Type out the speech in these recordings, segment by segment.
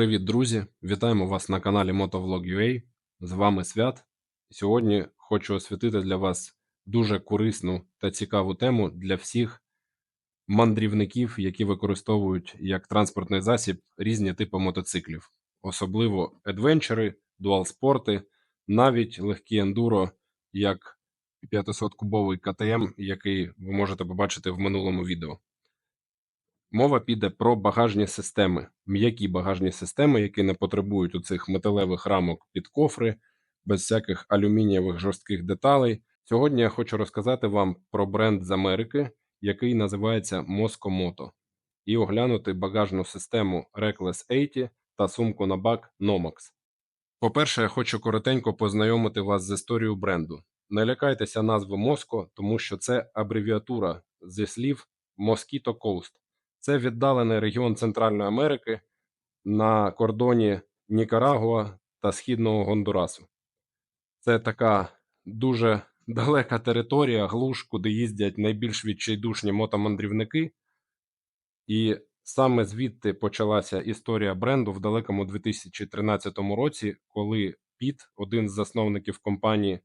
Привіт, друзі! Вітаємо вас на каналі Motovlog.ua. З вами Свят. Сьогодні хочу освітити для вас дуже корисну та цікаву тему для всіх мандрівників, які використовують як транспортний засіб різні типи мотоциклів, особливо адвенчери, дуалспорти, навіть легкі ендуро, як 500-кубовий КТМ, який ви можете побачити в минулому відео. Мова піде про багажні системи, м'які багажні системи, які не потребують у цих металевих рамок під кофри, без всяких алюмінієвих жорстких деталей. Сьогодні я хочу розказати вам про бренд з Америки, який називається Moskomoto, і оглянути багажну систему Reckless 80 та сумку на бак Nomax. По-перше, я хочу коротенько познайомити вас з історією бренду. Не лякайтеся назви Моско, тому що це абревіатура зі слів Mosquito Coast. Це віддалений регіон Центральної Америки на кордоні Нікарагуа та Східного Гондурасу. Це така дуже далека територія, глуш, куди їздять найбільш відчайдушні мотомандрівники. І саме звідти почалася історія бренду в далекому 2013 році, коли Піт, один з засновників компанії,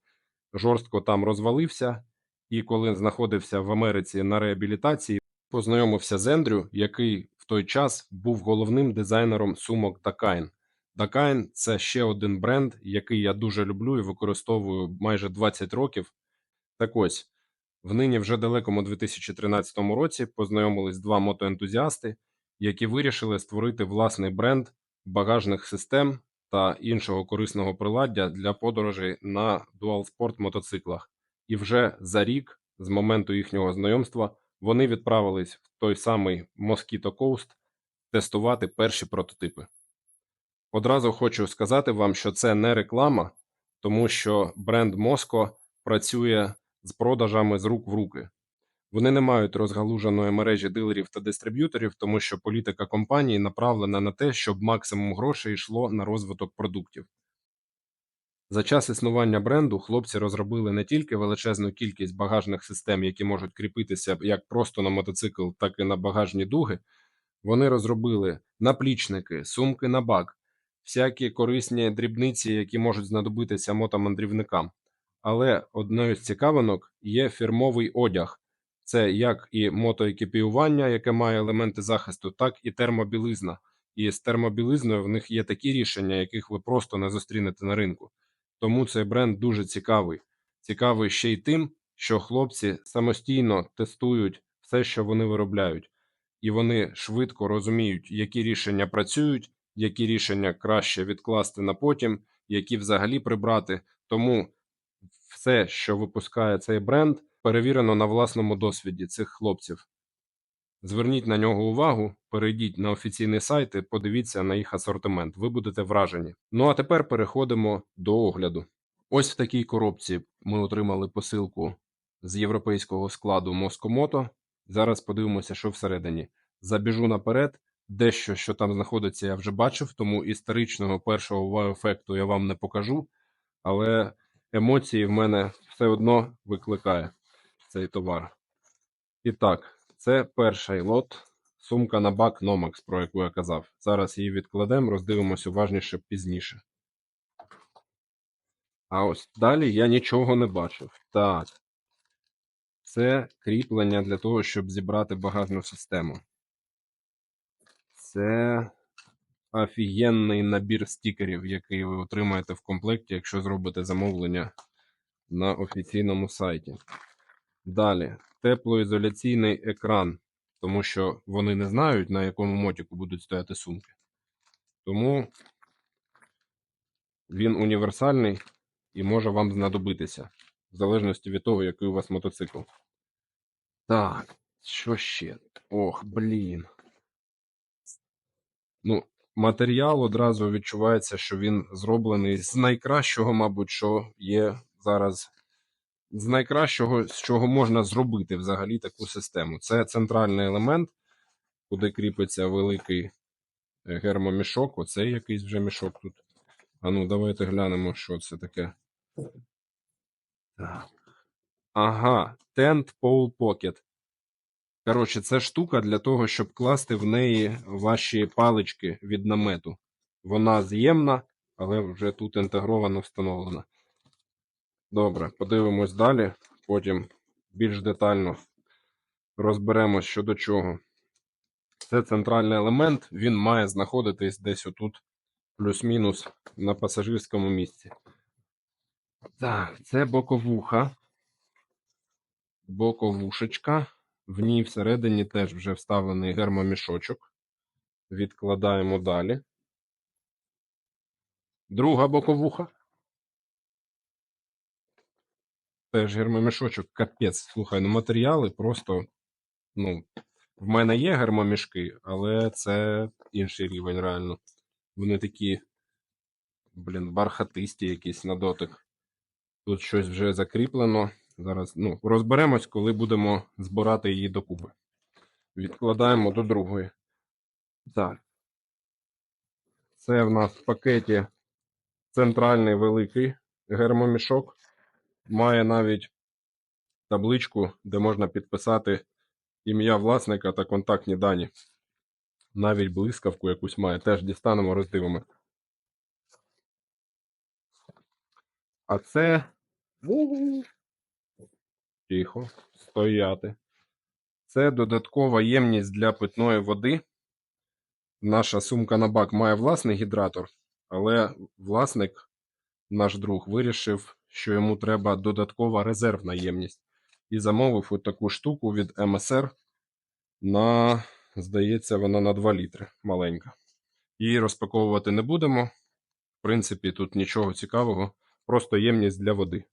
жорстко там розвалився, і коли знаходився в Америці на реабілітації, познайомився з Ендрю, який в той час був головним дизайнером сумок Dakine. Dakine – це ще один бренд, який я дуже люблю і використовую майже 20 років. Так ось, в нині вже далекому 2013 році познайомились два мотоентузіасти, які вирішили створити власний бренд багажних систем та іншого корисного приладдя для подорожей на дуалспорт мотоциклах. І вже за рік з моменту їхнього знайомства вони відправились в той самий Mosquito Coast тестувати перші прототипи. Одразу хочу сказати вам, що це не реклама, тому що бренд Mosco працює з продажами з рук в руки. Вони не мають розгалуженої мережі дилерів та дистриб'юторів, тому що політика компанії направлена на те, щоб максимум грошей йшло на розвиток продуктів. За час існування бренду хлопці розробили не тільки величезну кількість багажних систем, які можуть кріпитися як просто на мотоцикл, так і на багажні дуги. Вони розробили наплічники, сумки на бак, всякі корисні дрібниці, які можуть знадобитися мотомандрівникам. Але одною з цікавинок є фірмовий одяг. Це як і мотоекіпіювання, яке має елементи захисту, так і термобілизна. І з термобілизною в них є такі рішення, яких ви просто не зустрінете на ринку. Тому цей бренд дуже цікавий. Цікавий ще й тим, що хлопці самостійно тестують все, що вони виробляють, і вони швидко розуміють, які рішення працюють, які рішення краще відкласти на потім, які взагалі прибрати. Тому все, що випускає цей бренд, перевірено на власному досвіді цих хлопців. Зверніть на нього увагу, перейдіть на офіційний сайт і подивіться на їх асортимент. Ви будете вражені. Ну а тепер переходимо до огляду. Ось в такій коробці ми отримали посилку з європейського складу Москомото. Зараз подивимося, що всередині. Забіжу наперед. Дещо, що там знаходиться, я вже бачив, тому історичного першого вау-ефекту я вам не покажу, але емоції в мене все одно викликає цей товар. І так. Це перший лот, сумка на бак Nomax, про яку я казав. Зараз її відкладемо, роздивимося уважніше пізніше. А ось далі я нічого не бачив. Так. Це кріплення для того, щоб зібрати багажну систему. Це офігенний набір стікерів, який ви отримаєте в комплекті, якщо зробите замовлення на офіційному сайті. Далі теплоізоляційний екран, тому що вони не знають, на якому мотіку будуть стояти сумки. Тому він універсальний і може вам знадобитися, в залежності від того, який у вас мотоцикл. Так, що ще? Ох, блін. Ну, матеріал одразу відчувається, що він зроблений з найкращого, мабуть, що є зараз з найкращого, з чого можна зробити взагалі таку систему. Це центральний елемент, куди кріпиться великий е, гермомішок. Оцей якийсь вже мішок тут. А ну, давайте глянемо, що це таке. Так. Ага, Tent Pole Pocket. Коротше, це штука для того, щоб класти в неї ваші палички від намету. Вона з'ємна, але вже тут інтегровано встановлена. Добре, подивимось далі. Потім більш детально розберемось щодо чого. Це центральний елемент, він має знаходитись десь отут, плюс-мінус на пасажирському місці. Так, це боковуха. Боковушечка. В ній всередині теж вже вставлений гермомішочок. Відкладаємо далі. Друга боковуха. Теж гермомішочок, капець. Слухай, ну матеріали просто. Ну, в мене є гермомішки, але це інший рівень реально. Вони такі, блін, бархатисті якісь на дотик. Тут щось вже закріплено. Зараз ну, розберемось, коли будемо збирати її докупи. Відкладаємо до другої. Так. Це в нас в пакеті центральний великий гермомішок. Має навіть табличку, де можна підписати ім'я власника та контактні дані. Навіть блискавку якусь має. Теж дістанемо, роздивимо. А це. Тихо, стояти. Це додаткова ємність для питної води. Наша сумка на бак має власний гідратор, але власник, наш друг, вирішив, що йому треба додаткова резервна ємність. І замовив от таку штуку від МСР на, здається, вона на 2 літри маленька. Її розпаковувати не будемо. В принципі, тут нічого цікавого, просто ємність для води.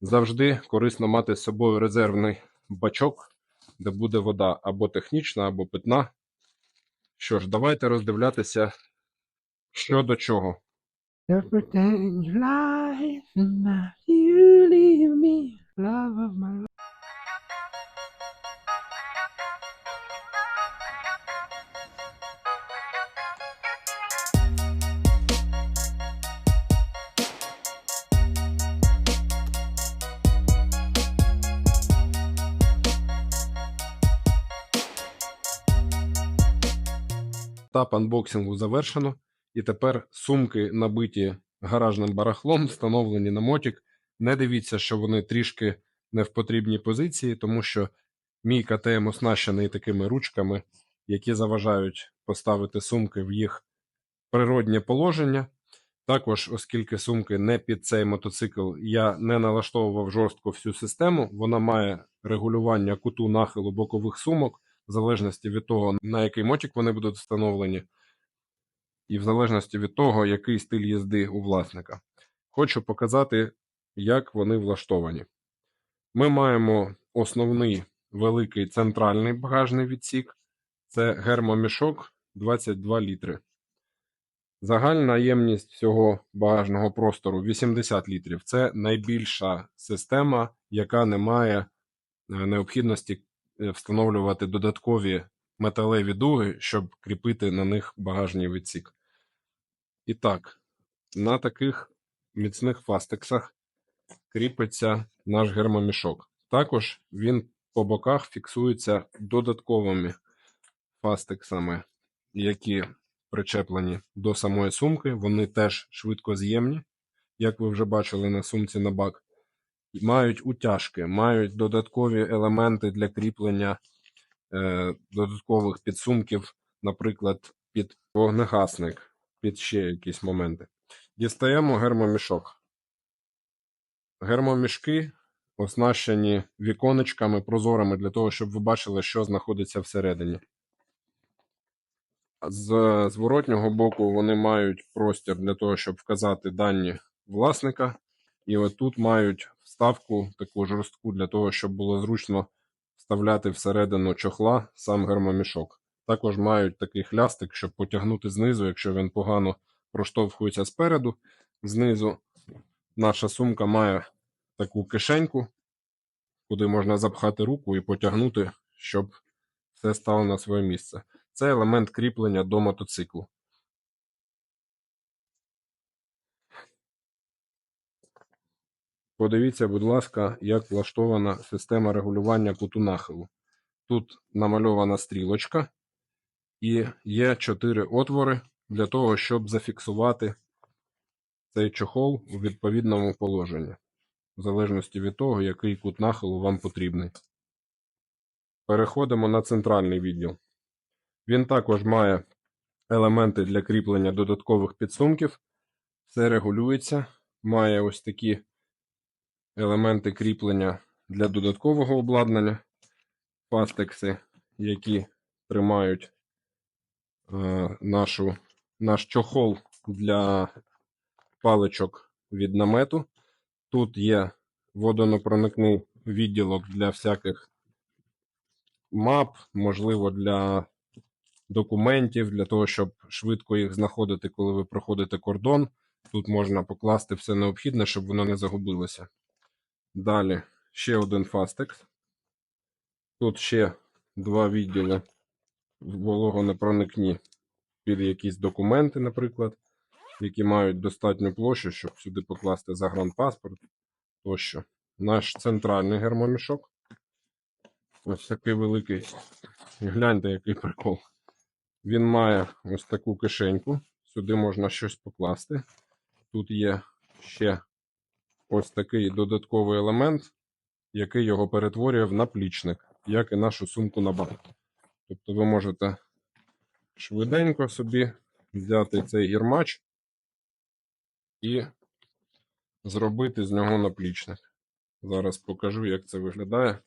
Завжди корисно мати з собою резервний бачок, де буде вода або технічна, або питна. Що ж, давайте роздивлятися, що до чого. Everything like, now you leave me, love of my life. Етап анбоксингу завершено. І тепер сумки, набиті гаражним барахлом, встановлені на мотик. Не дивіться, що вони трішки не в потрібній позиції, тому що мій КТМ оснащений такими ручками, які заважають поставити сумки в їх природнє положення. Також, оскільки сумки не під цей мотоцикл, я не налаштовував жорстко всю систему. Вона має регулювання куту нахилу бокових сумок, в залежності від того, на який мотик вони будуть встановлені, і в залежності від того, який стиль їзди у власника. Хочу показати, як вони влаштовані. Ми маємо основний великий центральний багажний відсік. Це гермомішок 22 літри. Загальна ємність всього багажного простору 80 літрів. Це найбільша система, яка не має е, необхідності е, встановлювати додаткові металеві дуги, щоб кріпити на них багажний відсік. І так, на таких міцних фастексах кріпиться наш гермомішок. Також він по боках фіксується додатковими фастексами, які причеплені до самої сумки. Вони теж швидкоз'ємні, як ви вже бачили на сумці на бак. Мають утяжки, мають додаткові елементи для кріплення е, додаткових підсумків, наприклад, під вогнегасник, під ще якісь моменти. Дістаємо гермомішок. Гермомішки оснащені віконечками прозорими для того, щоб ви бачили, що знаходиться всередині. З зворотнього боку вони мають простір для того, щоб вказати дані власника. І отут мають вставку таку жорстку для того, щоб було зручно вставляти всередину чохла сам гермомішок. Також мають такий хлястик, щоб потягнути знизу, якщо він погано проштовхується спереду. Знизу наша сумка має таку кишеньку, куди можна запхати руку і потягнути, щоб все стало на своє місце. Це елемент кріплення до мотоциклу. Подивіться, будь ласка, як влаштована система регулювання куту нахилу. Тут намальована стрілочка, і є чотири отвори, для того, щоб зафіксувати цей чохол у відповідному положенні, в залежності від того, який кут нахилу вам потрібний. Переходимо на центральний відділ. Він також має елементи для кріплення додаткових підсумків. Все регулюється. Має ось такі елементи кріплення для додаткового обладнання, фастекси, які тримають нашу, наш чохол для паличок від намету. Тут є водонепроникний відділок для всяких мап, можливо, для документів, для того, щоб швидко їх знаходити, коли ви проходите кордон. Тут можна покласти все необхідне, щоб воно не загубилося. Далі ще один фастекс. Тут ще два відділи вологонепроникні під якісь документи, наприклад, які мають достатню площу, щоб сюди покласти загранпаспорт тощо. Наш центральний гермомішок. Ось такий великий. Гляньте, який прикол. Він має ось таку кишеньку. Сюди можна щось покласти. Тут є ще ось такий додатковий елемент, який його перетворює в наплічник, як і нашу сумку на банк. Тобто ви можете швиденько собі взяти цей гірмач і зробити з нього наплічник. Зараз покажу, як це виглядає.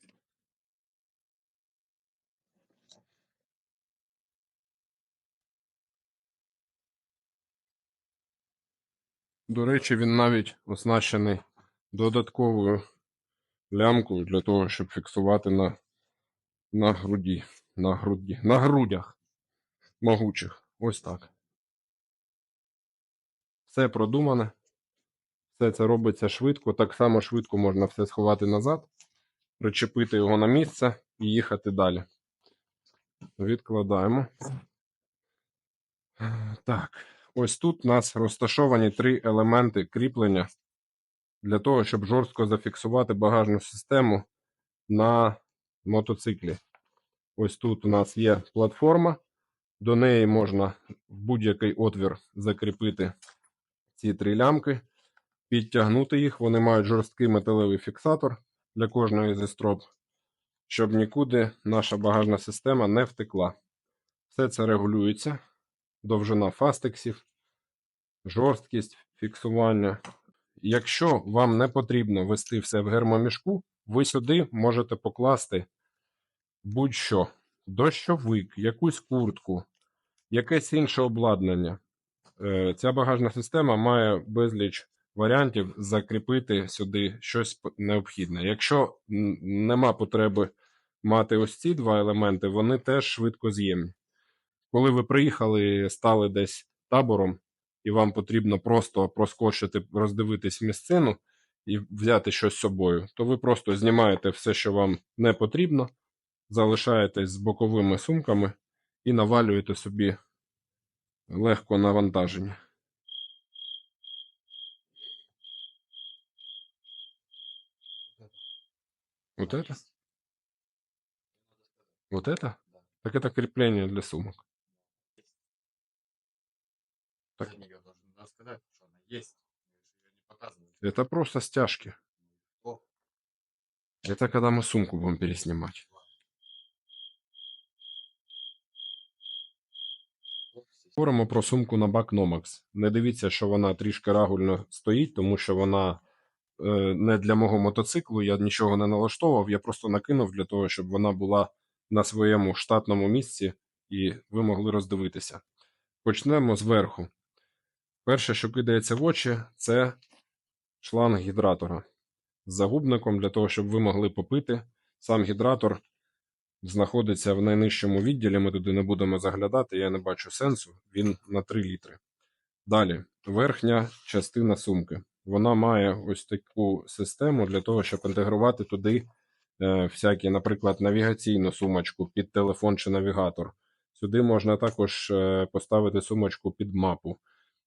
До речі, він навіть оснащений додатковою лямкою для того, щоб фіксувати на, на груді, на груді, на грудях могучих. Ось так. Все продумане. Все це робиться швидко. Так само швидко можна все сховати назад, причепити його на місце і їхати далі. Відкладаємо. Так, ось тут у нас розташовані три елементи кріплення для того, щоб жорстко зафіксувати багажну систему на мотоциклі. Ось тут у нас є платформа, до неї можна в будь-який отвір закріпити ці три лямки, підтягнути їх. Вони мають жорсткий металевий фіксатор для кожної зі строп, щоб нікуди наша багажна система не втекла. Все це регулюється. Довжина фастексів, жорсткість фіксування. Якщо вам не потрібно вести все в гермомішку, ви сюди можете покласти будь-що: дощовик, якусь куртку, якесь інше обладнання. Е, Ця багажна система має безліч варіантів закріпити сюди щось необхідне. Якщо нема потреби мати ось ці два елементи, вони теж швидко з'ємні. Коли ви приїхали, стали десь табором, і вам потрібно просто проскочити, роздивитись місцину і взяти щось з собою, то ви просто знімаєте все, що вам не потрібно, залишаєтесь з боковими сумками і навалюєте собі легко навантаження. Вот это? Вот это? Так это крепление для сумок. Так. Зачем её должен рассказать, что она есть? Её не показывают. Это просто стяжки. О. Это когда мы сумку будем переснимать. Говоримо про сумку на бак Nomax. Не дивіться, що вона трішки рагульно стоїть, тому що вона е, не для мого мотоциклу. Я нічого не налаштовував, я просто накинув для того, щоб вона була на своєму штатному місці і ви могли роздивитися. Почнемо зверху. Перше, що кидається в очі, це шланг гідратора з загубником для того, щоб ви могли попити. Сам гідратор знаходиться в найнижчому відділі. Ми туди не будемо заглядати, я не бачу сенсу. Він на 3 літри. Далі, верхня частина сумки. Вона має ось таку систему для того, щоб інтегрувати туди е, всякі, наприклад, навігаційну сумочку під телефон чи навігатор. Сюди можна також е, поставити сумочку під мапу.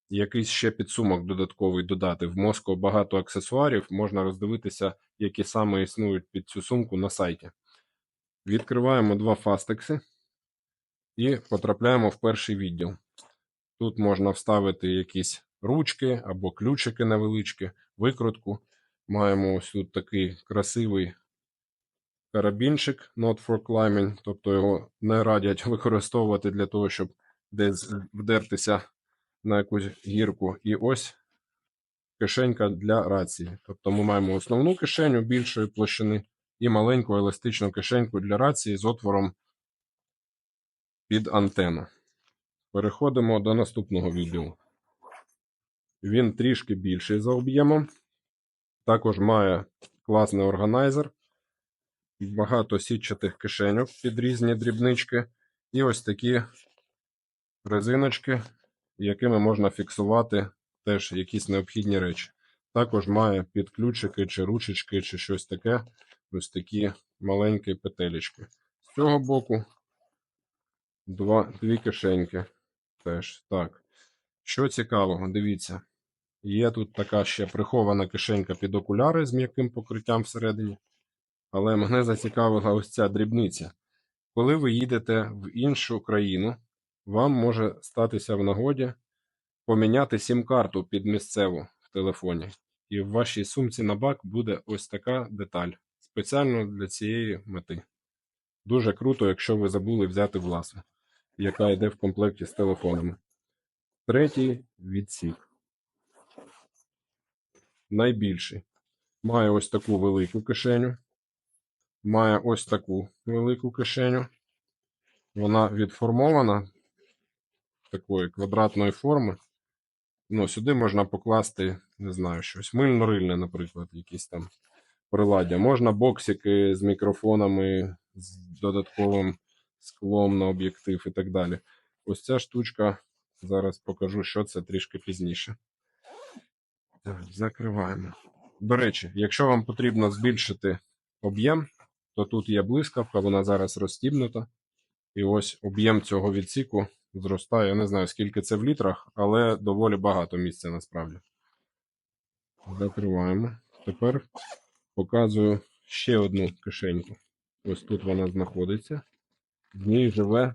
Якийсь ще підсумок додатковий додати. В мозку багато аксесуарів, можна роздивитися, які саме існують під цю сумку на сайті. Відкриваємо два фастекси і потрапляємо в перший відділ. Тут можна вставити якісь ручки або ключики невеличкі, викрутку. Маємо ось тут такий красивий карабінчик Not for climbing, тобто його не радять використовувати для того, щоб десь вдертися на якусь гірку. І ось кишенька для рації. Тобто ми маємо основну кишеню більшої площини і маленьку еластичну кишеньку для рації з отвором під антенну. Переходимо до наступного відео. Він трішки більший за об'ємом. Також має класний органайзер, багато сітчатих кишеньок під різні дрібнички. І ось такі резиночки, якими можна фіксувати теж якісь необхідні речі. Також має підключики чи ручечки, чи щось таке. Ось такі маленькі петелечки. З цього боку два, дві кишеньки. Теж так. Що цікавого, дивіться. Є тут така ще прихована кишенька під окуляри з м'яким покриттям всередині. Але мене зацікавила ось ця дрібниця. Коли ви їдете в іншу країну, вам може статися в нагоді поміняти сім-карту під місцеву в телефоні. І в вашій сумці на бак буде ось така деталь. Спеціально для цієї мети. Дуже круто, якщо ви забули взяти власну, яка йде в комплекті з телефонами. Третій відсік. Найбільший. Має ось таку велику кишеню. Має ось таку велику кишеню. Вона відформована такої квадратної форми. Ну, сюди можна покласти, не знаю, щось мильно-рильне, наприклад, якісь там приладдя. Можна боксики з мікрофонами, з додатковим склом на об'єктив і так далі. Ось ця штучка. Зараз покажу, що це трішки пізніше. Так, закриваємо. До речі, якщо вам потрібно збільшити об'єм, то тут є блискавка, вона зараз розстібнута. І ось об'єм цього відсіку зростає. Я не знаю, скільки це в літрах, але доволі багато місця насправді. Закриваємо. Тепер показую ще одну кишеньку. Ось тут вона знаходиться. В ній живе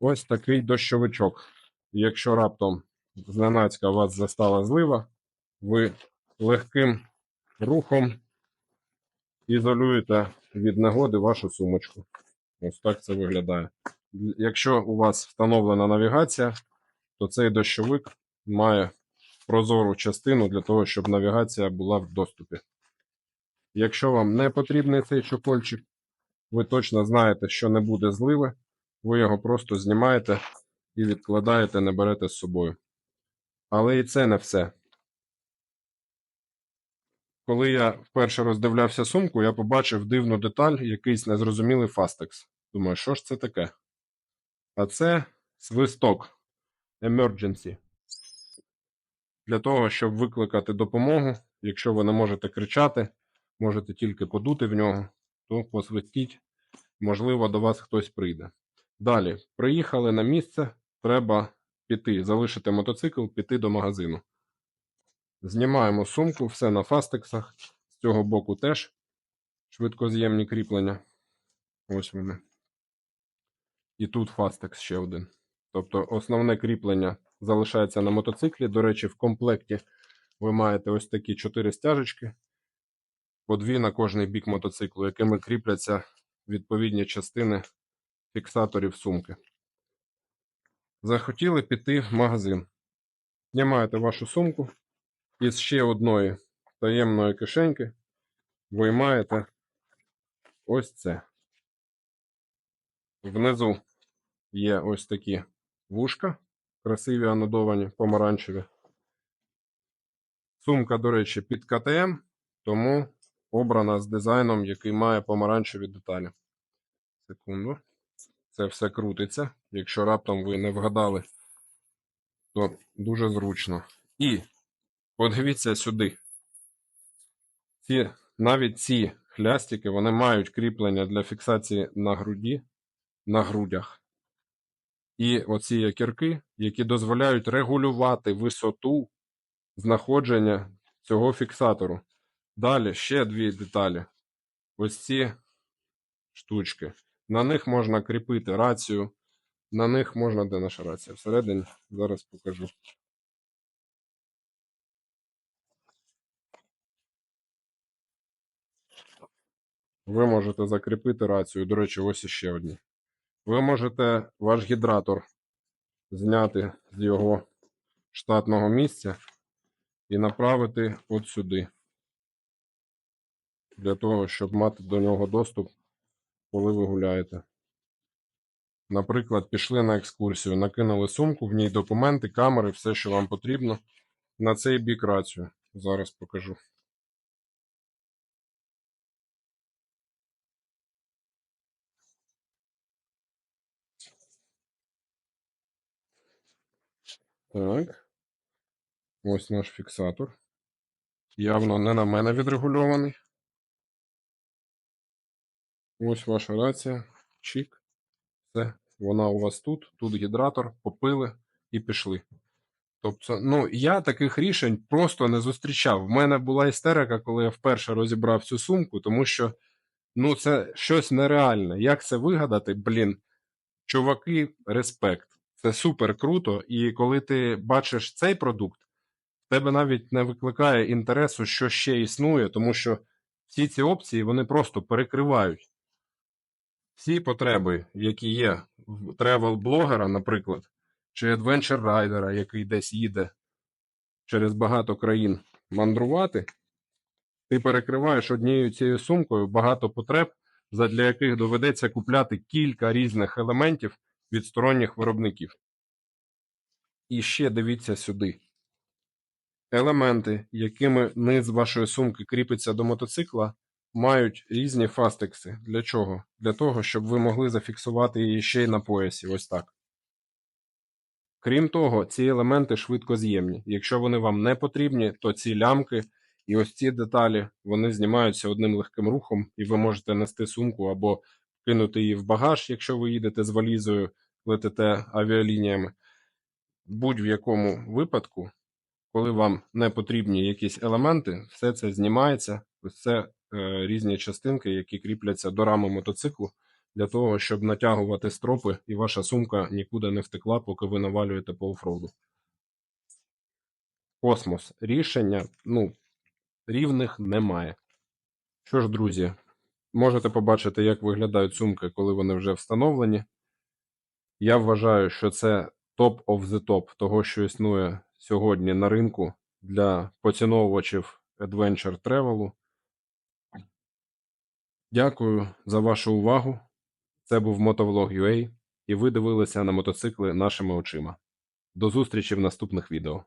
ось такий дощовичок. Якщо раптом зненацька вас застала злива, ви легким рухом ізолюєте від негоди вашу сумочку. Ось так це виглядає. Якщо у вас встановлена навігація, то цей дощовик має прозору частину для того, щоб навігація була в доступі. Якщо вам не потрібний цей чохольчик, ви точно знаєте, що не буде зливи, ви його просто знімаєте і відкладаєте, не берете з собою. Але і це не все. Коли я вперше роздивлявся сумку, я побачив дивну деталь, якийсь незрозумілий фастекс. Думаю, що ж це таке? А це свисток Emergency. Для того, щоб викликати допомогу, якщо ви не можете кричати, можете тільки подути в нього, то посвистіть, можливо, до вас хтось прийде. Далі, приїхали на місце, треба піти, залишити мотоцикл, піти до магазину. Знімаємо сумку, все на фастексах. З цього боку теж швидкоз'ємні кріплення. Ось вони. І тут фастекс ще один. Тобто основне кріплення залишається на мотоциклі. До речі, в комплекті ви маєте ось такі чотири стяжечки, по дві на кожний бік мотоциклу, якими кріпляться відповідні частини фіксаторів сумки. Захотіли піти в магазин. Знімаєте вашу сумку із ще одної таємної кишеньки виймаєте ось це. Внизу є ось такі вушка, красиві анодовані, помаранчеві. Сумка, до речі, під КТМ, тому обрана з дизайном, який має помаранчеві деталі. Секунду. Це все крутиться. Якщо раптом ви не вгадали, то дуже зручно. І подивіться сюди. Ці, навіть ці хлястики вони мають кріплення для фіксації на груді, на грудях. І оці якірки, які дозволяють регулювати висоту знаходження цього фіксатору. Далі ще дві деталі. Ось ці штучки. На них можна кріпити рацію, На них можна де наша рація. Всередині зараз покажу. Ви можете закріпити рацію. До речі, ось іще одні. Ви можете ваш гідратор зняти з його штатного місця і направити от сюди. Для того, щоб мати до нього доступ, коли ви гуляєте. Наприклад, пішли на екскурсію, накинули сумку, в ній документи, камери, все, що вам потрібно. На цей бік рацію. Зараз покажу. Так. Ось наш фіксатор. Явно не на мене відрегульований. Ось ваша рація. Чик. Все. Вона у вас тут. Тут гідратор, попили і пішли. Тобто, ну, я таких рішень просто не зустрічав. В мене була істерика, коли я вперше розібрав цю сумку, тому що ну, це щось нереальне. Як це вигадати? Блін, чуваки, респект. Це супер круто. І коли ти бачиш цей продукт, в тебе навіть не викликає інтересу, що ще існує, тому що всі ці опції вони просто перекривають всі потреби, які є в тревел-блогера, наприклад, чи адвенчер райдера, який десь їде через багато країн мандрувати, ти перекриваєш однією цією сумкою багато потреб, задля яких доведеться купляти кілька різних елементів від сторонніх виробників. І ще дивіться сюди. Елементи, якими низ вашої сумки кріпиться до мотоцикла, мають різні фастекси. Для чого? Для того, щоб ви могли зафіксувати її ще й на поясі, ось так. Крім того, ці елементи швидкоз'ємні. Якщо вони вам не потрібні, то ці лямки і ось ці деталі вони знімаються одним легким рухом, і ви можете нести сумку або кинути її в багаж, якщо ви їдете з валізою, летите авіалініями. Будь-в якому випадку, коли вам не потрібні якісь елементи, все це знімається. Ось е, різні частинки, які кріпляться до рами мотоциклу для того, щоб натягувати стропи, і ваша сумка нікуди не втекла, поки ви навалюєте по офроуду. Космос. Рішення, ну, рівних немає. Що ж, друзі, можете побачити, як виглядають сумки, коли вони вже встановлені. Я вважаю, що це топ of the top того, що існує сьогодні на ринку для поціновувачів Adventure Travel. Дякую за вашу увагу. Це був Мотовлог UA, і ви дивилися на мотоцикли нашими очима. До зустрічі в наступних відео.